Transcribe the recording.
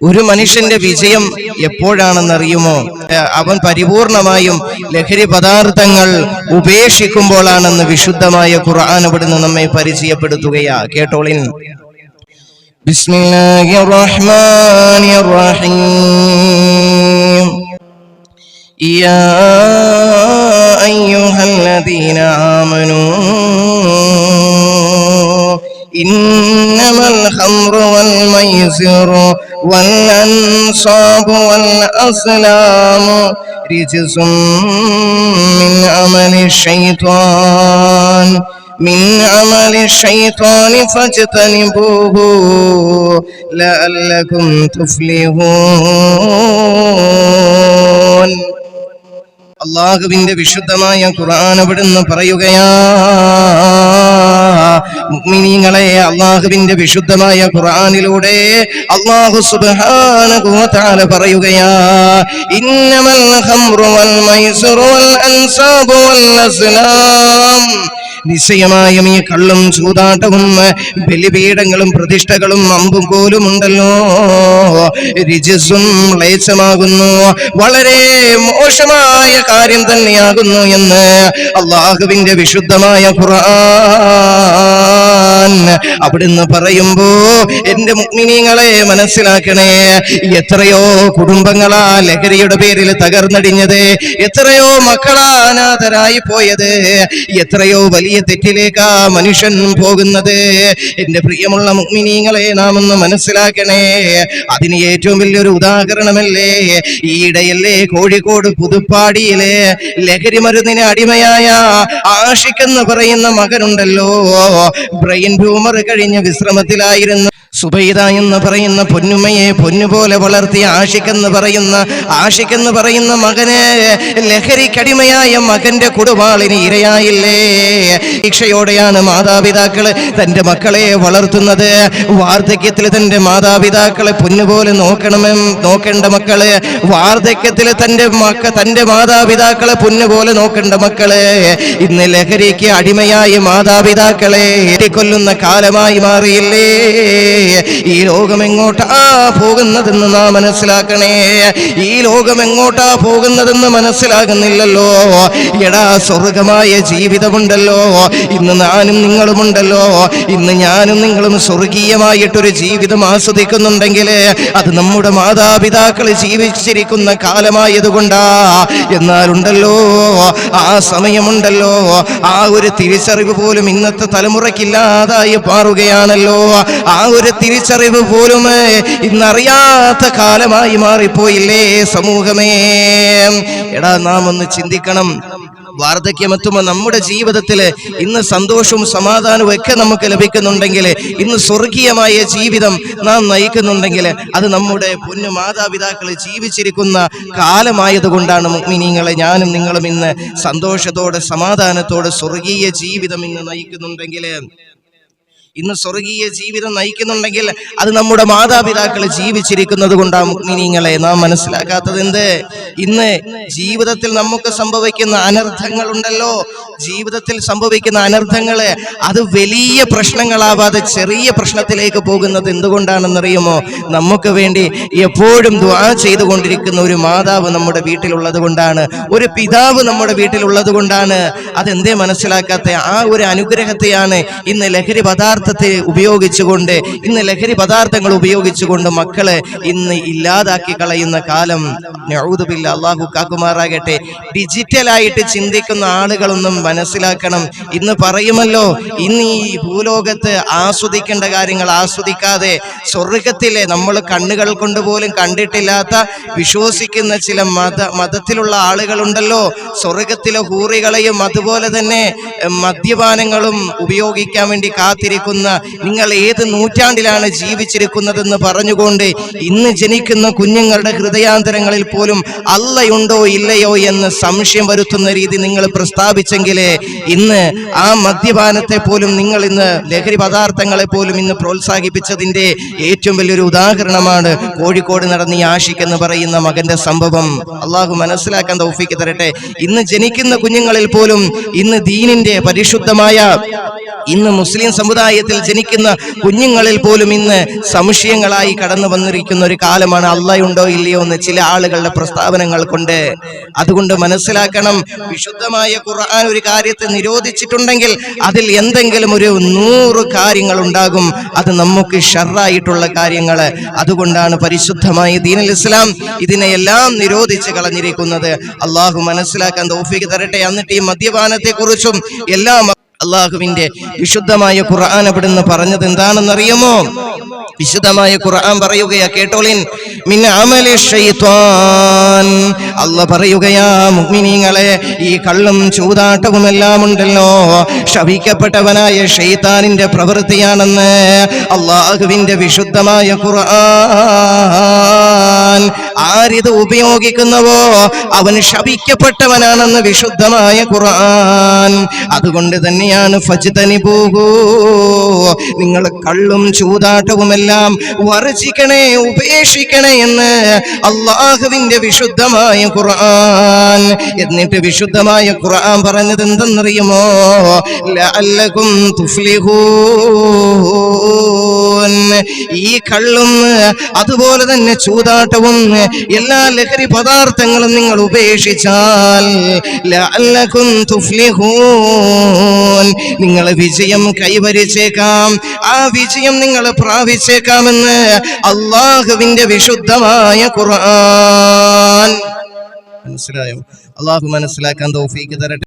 ഒരു മനുഷ്യന്റെ വിജയം എപ്പോഴാണെന്നറിയുമോ ഏഹ് അവൻ പരിപൂർണമായും ലഹരി പദാർത്ഥങ്ങൾ ഉപേക്ഷിക്കുമ്പോഴാണെന്ന് വിശുദ്ധമായ ഖുർആൻ അവിടുന്ന് നമ്മെ പരിചയപ്പെടുത്തുകയാ കേട്ടോളിൻ ബിസ്മില്ലാഹിർ റഹ്മാനിർ റഹീം يا أيها الذين آمنوا إنما الخمر والميسر والأنصاب والأسلام رجس من عمل الشيطان من عمل الشيطان فاجتنبوه لعلكم تفلحون. അള്ളാഹുവിന്റെ വിശുദ്ധമായ ഖുർആൻ അവിടുന്ന് പറയുകയാ അള്ളാഹുവിന്റെ വിശുദ്ധമായ ഖുർആനിലൂടെ അള്ളാഹു സുബ്ഹാനഹു വതആല പറയുകയാ ഖംറു വൽ വൽ വൽ നിശ്ചയമായും ഈ കള്ളും ചൂതാട്ടവും ബലിപീഠങ്ങളും പ്രതിഷ്ഠകളും അമ്പും കോലും ഉണ്ടല്ലോ. രിജസും മ്ലേച്ഛമാകുന്നു. വളരെ മോശമായ കാര്യം തന്നെയാകുന്നു എന്ന് അള്ളാഹുവിന്റെ വിശുദ്ധമായ ഖുർആൻ അവിടുന്ന് പറയുമ്പോ എന്റെ മുക്മിനീങ്ങളെ മനസ്സിലാക്കണേ എത്രയോ കുടുംബങ്ങളാ ലഹരിയുടെ പേരിൽ തകർന്നടിഞ്ഞത് എത്രയോ മക്കളാ അനാഥരായി പോയത് എത്രയോ വലിയ തെറ്റിലേക്കാ മനുഷ്യൻ പോകുന്നത്. എന്റെ പ്രിയമുള്ള മുക്മിനീങ്ങളെ നാം ഒന്ന് മനസ്സിലാക്കണേ അതിന് ഏറ്റവും വലിയൊരു ഉദാഹരണമല്ലേ ഈയിടെയല്ലേ കോഴിക്കോട് പുതുപ്പാടിയിലെ ലഹരി മരുന്നിന് അടിമയായ ആഷിക്കെന്ന് പറയുന്ന മകനുണ്ടല്ലോ ബ്രെയിൻ ട്യൂമർ കഴിഞ്ഞ് വിശ്രമത്തിലായിരുന്നു. സുബൈദ എന്ന് പറയുന്ന പൊന്നുമയെ പൊന്നുപോലെ വളർത്തിയ ആഷിക്കെന്ന് പറയുന്ന ആഷിക്കെന്ന് പറയുന്ന മകന് ലഹരിക്കടിമയായ മകന്റെ കുടുവാളിന് ഇരയായില്ലേ? ശിക്ഷയോടെയാണ് മാതാപിതാക്കൾ തന്റെ മക്കളെ വളർത്തുന്നത്. വാർദ്ധക്യത്തിൽ തന്റെ മാതാപിതാക്കളെ പൊന്നുപോലെ നോക്കണമെന്ന് നോക്കേണ്ട മക്കൾ. വാർദ്ധക്യത്തിൽ തന്റെ മക്ക തന്റെ മാതാപിതാക്കളെ പൊന്നുപോലെ നോക്കേണ്ട മക്കൾ. ഇന്ന് ലഹരിക്ക് അടിമയായ മാതാപിതാക്കളെ കൊല്ലുന്ന കാലമായി മാറിയില്ലേ? ഈ ലോകം എങ്ങോട്ടാ പോകുന്നതെന്ന് നാം മനസ്സിലാക്കണേ. ഈ ലോകം എങ്ങോട്ടാ പോകുന്നതെന്ന് മനസ്സിലാകുന്നില്ലല്ലോ. എടാ സ്വർഗമായ ജീവിതമുണ്ടല്ലോ. ഇന്ന് ഞാനും നിങ്ങളുമുണ്ടല്ലോ. ഇന്ന് ഞാനും നിങ്ങളും സ്വർഗീയമായിട്ടൊരു ജീവിതം ആസ്വദിക്കുന്നുണ്ടെങ്കിൽ അത് നമ്മുടെ മാതാപിതാക്കൾ ജീവിച്ചിരിക്കുന്ന കാലമായതുകൊണ്ടാ. എന്നാലുണ്ടല്ലോ ആ സമയമുണ്ടല്ലോ. ആ ഒരു തിരിച്ചറിവ് പോലും ഇന്നത്തെ തലമുറയ്ക്കില്ലാതായി മാറുകയാണല്ലോ. ആ ഒരു തിരിച്ചറിവ് പോലും ഇന്നറിയാത്ത കാലമായി മാറിപ്പോയില്ലേ സമൂഹമേ. എടാ നാം ഒന്ന് ചിന്തിക്കണം. വാർദ്ധക്യമെത്തുമ്പോൾ നമ്മുടെ ജീവിതത്തിൽ ഇന്ന് സന്തോഷവും സമാധാനവും ഒക്കെ നമുക്ക് ലഭിക്കുന്നുണ്ടെങ്കിൽ ഇന്ന് സ്വർഗീയമായ ജീവിതം നാം നയിക്കുന്നുണ്ടെങ്കിൽ അത് നമ്മുടെ പൊന്നു മാതാപിതാക്കൾ ജീവിച്ചിരിക്കുന്ന കാലമായതുകൊണ്ടാണ് മിനിങ്ങളെ ഞാനും നിങ്ങളും ഇന്ന് സന്തോഷത്തോടെ സമാധാനത്തോടെ സ്വർഗീയ ജീവിതം ഇന്ന് നയിക്കുന്നുണ്ടെങ്കിൽ. ഇന്ന് സ്വർഗീയ ജീവിതം നയിക്കുന്നുണ്ടെങ്കിൽ അത് നമ്മുടെ മാതാപിതാക്കൾ ജീവിച്ചിരിക്കുന്നത് കൊണ്ടാണ് നാം മനസ്സിലാക്കാത്തത് എന്ത്? ഇന്ന് ജീവിതത്തിൽ നമുക്ക് സംഭവിക്കുന്ന അനർത്ഥങ്ങൾ ഉണ്ടല്ലോ ജീവിതത്തിൽ സംഭവിക്കുന്ന അനർത്ഥങ്ങൾ അത് വലിയ പ്രശ്നങ്ങളാവാതെ ചെറിയ പ്രശ്നത്തിലേക്ക് പോകുന്നത് എന്തുകൊണ്ടാണെന്നറിയുമോ? നമുക്ക് വേണ്ടി എപ്പോഴും ദ്വാ ചെയ്തുകൊണ്ടിരിക്കുന്ന ഒരു മാതാവ് നമ്മുടെ വീട്ടിലുള്ളത് കൊണ്ടാണ്. ഒരു പിതാവ് നമ്മുടെ വീട്ടിലുള്ളത് കൊണ്ടാണ്. അതെന്തേ മനസ്സിലാക്കാത്ത ആ ഒരു അനുഗ്രഹത്തെയാണ് ഇന്ന് ലഹരി പദാർത്ഥത്തെ ഉപയോഗിച്ചുകൊണ്ട് ഇന്ന് ലഹരി പദാർത്ഥങ്ങൾ ഉപയോഗിച്ചുകൊണ്ട് മക്കളെ ഇന്ന് ഇല്ലാതാക്കി കളയുന്ന കാലം. അള്ളാഹു കാക്കുമാറാകട്ടെ. ഡിജിറ്റലായിട്ട് ചിന്തിക്കുന്ന ആളുകളൊന്നും മനസ്സിലാക്കണം. ഇന്ന് പറയുമല്ലോ ഇന്ന് ഈ ഭൂലോകത്ത് ആസ്വദിക്കേണ്ട കാര്യങ്ങൾ ആസ്വദിക്കാതെ സ്വർഗത്തിലെ നമ്മൾ കണ്ണുകൾ കൊണ്ട് പോലും കണ്ടിട്ടില്ലാത്ത വിശ്വസിക്കുന്ന ചില മത മതത്തിലുള്ള ആളുകളുണ്ടല്ലോ. സ്വർഗത്തിലെ ഹൂറികളെയും അതുപോലെ തന്നെ മദ്യപാനങ്ങളും ഉപയോഗിക്കാൻ വേണ്ടി കാത്തിരിക്കുന്ന. നിങ്ങൾ ഏത് നൂറ്റാണ്ടിലാണ് ജീവിച്ചിരിക്കുന്നതെന്ന് പറഞ്ഞുകൊണ്ട് ഇന്ന് ജനിക്കുന്ന കുഞ്ഞുങ്ങളുടെ ഹൃദയാന്തരങ്ങളിൽ പോലും അല്ലയുണ്ടോ ഇല്ലയോ എന്ന് സംശയം വരുത്തുന്ന രീതി നിങ്ങൾ പ്രസ്താവിച്ചെങ്കിൽ ഇന്ന് ആ മദ്യപാനത്തെ പോലും നിങ്ങൾ ഇന്ന് ലഹരി പദാർത്ഥങ്ങളെ പോലും ഇന്ന് പ്രോത്സാഹിപ്പിച്ചതിന്റെ ഏറ്റവും വലിയൊരു ഉദാഹരണമാണ് കോഴിക്കോട് നടന്ന ഈ ആഷിഖ് എന്ന് പറയുന്ന മകന്റെ സംഭവം. അള്ളാഹു മനസ്സിലാക്കാൻ തൗഫിക്ക് തരട്ടെ. ഇന്ന് ജനിക്കുന്ന കുഞ്ഞുങ്ങളിൽ പോലും ഇന്ന് ദീനിന്റെ പരിശുദ്ധമായ ഇന്ന് മുസ്ലിം സമുദായത്തിൽ ജനിക്കുന്ന കുഞ്ഞുങ്ങളിൽ പോലും ഇന്ന് സംശയങ്ങളായി കടന്നു വന്നിരിക്കുന്ന ഒരു കാലമാണ് അള്ളയുണ്ടോ ഇല്ലയോ എന്ന് ചില ആളുകളുടെ പ്രസ്താവനകൾ കൊണ്ട്. അതുകൊണ്ട് മനസ്സിലാക്കണം വിശുദ്ധമായ ഖുർആൻ ഒരു കാര്യത്തെ നിരോധിച്ചിട്ടുണ്ടെങ്കിൽ അതിൽ എന്തെങ്കിലും ഒരു നൂറ് കാര്യങ്ങൾ ഉണ്ടാകും. അത് നമുക്ക് ഷറായിട്ടുള്ള കാര്യങ്ങൾ. അതുകൊണ്ടാണ് പരിശുദ്ധമായ ദീനൽ ഇസ്ലാം ഇതിനെയെല്ലാം നിരോധിച്ച് കളഞ്ഞിരിക്കുന്നത്. അള്ളാഹു മനസ്സിലാക്കാൻ തൗഫീഖ് തരട്ടെ. എന്നിട്ട് ഈ മദ്യപാനത്തെക്കുറിച്ചും എല്ലാം അള്ളാഹുവിന്റെ വിശുദ്ധമായ ഖുർആൻ അവിടുന്ന് പറഞ്ഞത് എന്താണെന്നറിയുമോ? വിശുദ്ധമായ ഖുർആൻ പറയുകയാ കേട്ടോളിൻ. മിൻ അമലി അല്ല പറയുകയാ മുഅ്മിനീങ്ങളെ ഈ കള്ളും ചൂതാട്ടവും എല്ലാം ഉണ്ടല്ലോ. ശപിക്കപ്പെട്ടവനായ ഷെയ്ത്താനിന്റെ പ്രവൃത്തിയാണെന്ന് അള്ളാഹുവിന്റെ വിശുദ്ധമായ ഖുർആൻ ആരിത് ഉപയോഗിക്കുന്നവോ? അവൻ ശപിക്കപ്പെട്ടവനാണെന്ന് വിശുദ്ധമായ ഖുർആൻ. അതുകൊണ്ട് തന്നെയാണ് ഫജ്തനി പോകൂ. നിങ്ങൾ കള്ളും ചൂതാട്ടവുമെല്ലാം വർജിക്കണേ ഉപേക്ഷിക്കണേ എന്ന് അള്ളാഹുവിന്റെ വിശുദ്ധമായ ഖുർആൻ. എന്നിട്ട് വിശുദ്ധമായ ഖുർആൻ പറഞ്ഞത് എന്തെന്നറിയുമോ? ലഅല്ലകും തുഫ്ലിഹൂൻ ഈ കള്ളും അതുപോലെ തന്നെ ചൂതാട്ടവും എല്ലാ ലഹരി പദാർത്ഥങ്ങളും നിങ്ങൾ ഉപേക്ഷിച്ചാൽ നിങ്ങൾ വിജയം കൈവരിച്ചേക്കാം. ആ വിജയം നിങ്ങൾ പ്രാപിച്ചേക്കാമെന്ന് അള്ളാഹുവിന്റെ വിശുദ്ധമായ ഖുർആൻ. മനസ്സിലായോ? അള്ളാഹു മനസ്സിലാക്കാൻ തോഫീക്ക് തരട്ടെ.